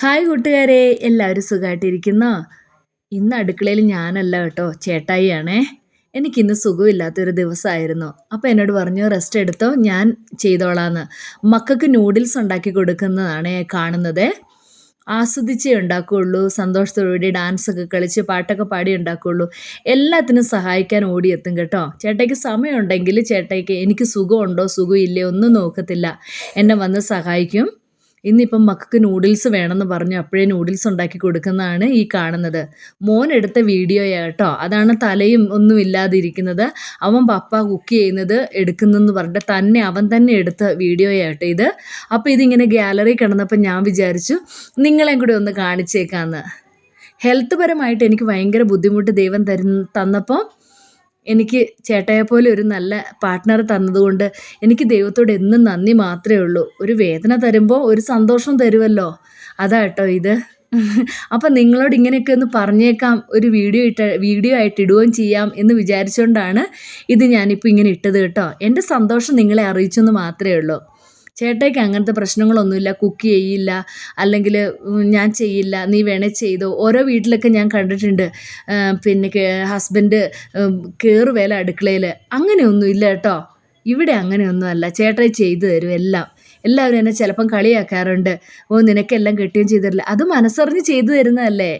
Hi കൂട്ടുകാരെ എല്ലാവരും സുഖമായിട്ടിരിക്കുന്നോ ഇന്ന് അടുക്കളയിൽ ഞാനല്ല കേട്ടോ ചേട്ടായിയാണേ. എനിക്കിന്ന് സുഖമില്ലാത്തൊരു ദിവസമായിരുന്നു. അപ്പോൾ എന്നോട് പറഞ്ഞു റെസ്റ്റ് എടുത്തോ ഞാൻ ചെയ്തോളാന്ന്. മക്കൾക്ക് നൂഡിൽസ് ഉണ്ടാക്കി കൊടുക്കുന്നതാണ് കാണുന്നത്. ആസ്വദിച്ചേ ഉണ്ടാക്കുകയുള്ളൂ സന്തോഷത്തോടുകൂടി ഡാൻസൊക്കെ കളിച്ച് പാട്ടൊക്കെ പാടി ഉണ്ടാക്കുകയുള്ളൂ. എല്ലാത്തിനും സഹായിക്കാൻ ഓടിയെത്തും കേട്ടോ. ചേട്ടയ്ക്ക് സമയമുണ്ടെങ്കിൽ ചേട്ടയ്ക്ക് എനിക്ക് സുഖമുണ്ടോ സുഖമില്ലയോ ഒന്നും നോക്കത്തില്ല. എന്നെ വന്ന് സഹായിക്കും. ഇന്നിപ്പം മക്കൾക്ക് നൂഡിൽസ് വേണമെന്ന് പറഞ്ഞു അപ്പോഴേ നൂഡിൽസ് ഉണ്ടാക്കി കൊടുക്കുന്നതാണ് ഈ കാണുന്നത്. മോൻ എടുത്ത വീഡിയോ കേട്ടോ. അതാണ് തലയും ഒന്നും ഇല്ലാതിരിക്കുന്നത്. അവൻ പപ്പ കുക്ക് ചെയ്യുന്നത് എടുക്കുന്നെന്ന് പറഞ്ഞിട്ട് തന്നെ അവൻ തന്നെ എടുത്ത വീഡിയോയാട്ടോ ഇത്. അപ്പോൾ ഇതിങ്ങനെ ഗ്യാലറി കിടന്നപ്പോൾ ഞാൻ വിചാരിച്ചു നിങ്ങളെയും കൂടി ഒന്ന് കാണിച്ചേക്കാമെന്ന് ഹെൽത്ത് പരമായിട്ട് എനിക്ക് ഭയങ്കര ബുദ്ധിമുട്ട് ദൈവം തരുന്ന തന്നപ്പോൾ എനിക്ക് ചേട്ടയെപ്പോലെ ഒരു നല്ല പാർട്ട്ണർ തന്നതുകൊണ്ട് എനിക്ക് ദൈവത്തോട് എന്നും നന്ദി മാത്രമേ ഉള്ളൂ. ഒരു വേദന തരുമ്പോൾ ഒരു സന്തോഷം തരുമല്ലോ അതാ കേട്ടോ ഇത്. അപ്പം നിങ്ങളോട് ഇങ്ങനെയൊക്കെ ഒന്ന് പറഞ്ഞേക്കാം ഒരു വീഡിയോ ഇട്ട വീഡിയോ ആയിട്ട് ഇടുകയും ചെയ്യാം എന്ന് വിചാരിച്ചുകൊണ്ടാണ് ഇത് ഞാനിപ്പോൾ ഇങ്ങനെ ഇട്ടത് കേട്ടോ. എന്റെ സന്തോഷം നിങ്ങളെ അറിയിച്ചെന്ന് മാത്രമേ ഉള്ളൂ. ചേട്ടയ്ക്ക് അങ്ങനത്തെ പ്രശ്നങ്ങളൊന്നുമില്ല കുക്ക് ചെയ്യില്ല അല്ലെങ്കിൽ ഞാൻ ചെയ്യില്ല നീ വേണേ ചെയ്തോ. ഓരോ വീട്ടിലൊക്കെ ഞാൻ കണ്ടിട്ടുണ്ട്. പിന്നെ ഹസ്ബൻഡ് കയറുവേല അടുക്കളയിൽ അങ്ങനെയൊന്നും ഇല്ല കേട്ടോ. ഇവിടെ അങ്ങനെയൊന്നുമല്ല. ചേട്ടായി ചെയ്തു തരും എല്ലാം. എല്ലാവരും എന്നെ ചിലപ്പം കളിയാക്കാറുണ്ട്. ഓ നിനക്കെല്ലാം കിട്ടുകയും ചെയ്തിട്ടില്ല. അത് മനസ്സറിഞ്ഞ് ചെയ്തു തരുന്നതല്ലേ?